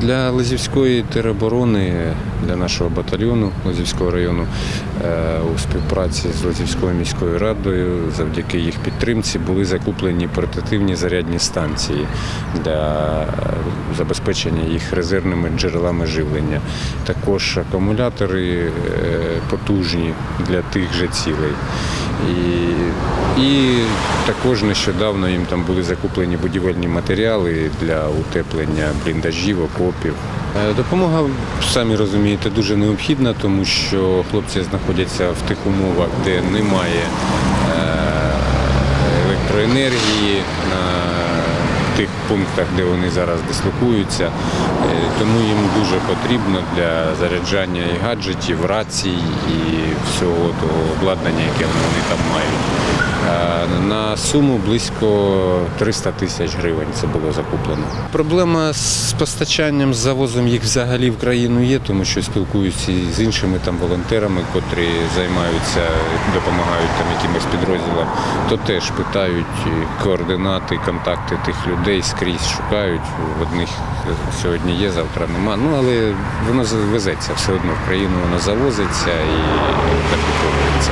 Для Лазівської тероборони, для нашого батальйону Лазівського району е, у співпраці з Лазівською міською радою, завдяки їх підтримці, були закуплені портативні зарядні станції для е, забезпечення їх резервними джерелами живлення. Також акумулятори е, потужні для тих же цілей. І, і також нещодавно їм там були закуплені будівельні матеріали для утеплення бліндажів, окопів. Е, Допомога, самі розумієте, дуже необхідна, тому що хлопці знаходяться в тих умовах, де немає е, електроенергії тих пунктах, де вони зараз дислокуються. Е, Тому їм дуже потрібно для заряджання і гаджетів, рацій і всього того обладнання, яке вони там мають. Е, На суму близько 300 тисяч гривень це було закуплено. Проблема з постачанням, з завозом їх взагалі в країну є, тому що спілкуюся з іншими там волонтерами, котрі займаються, допомагають там якимось підрозділам, то теж питають координати, контакти тих людей скрізь шукають. В одних сьогодні є, завтра нема. Ну але воно везеться все одно в країну, воно завозиться і закуповується.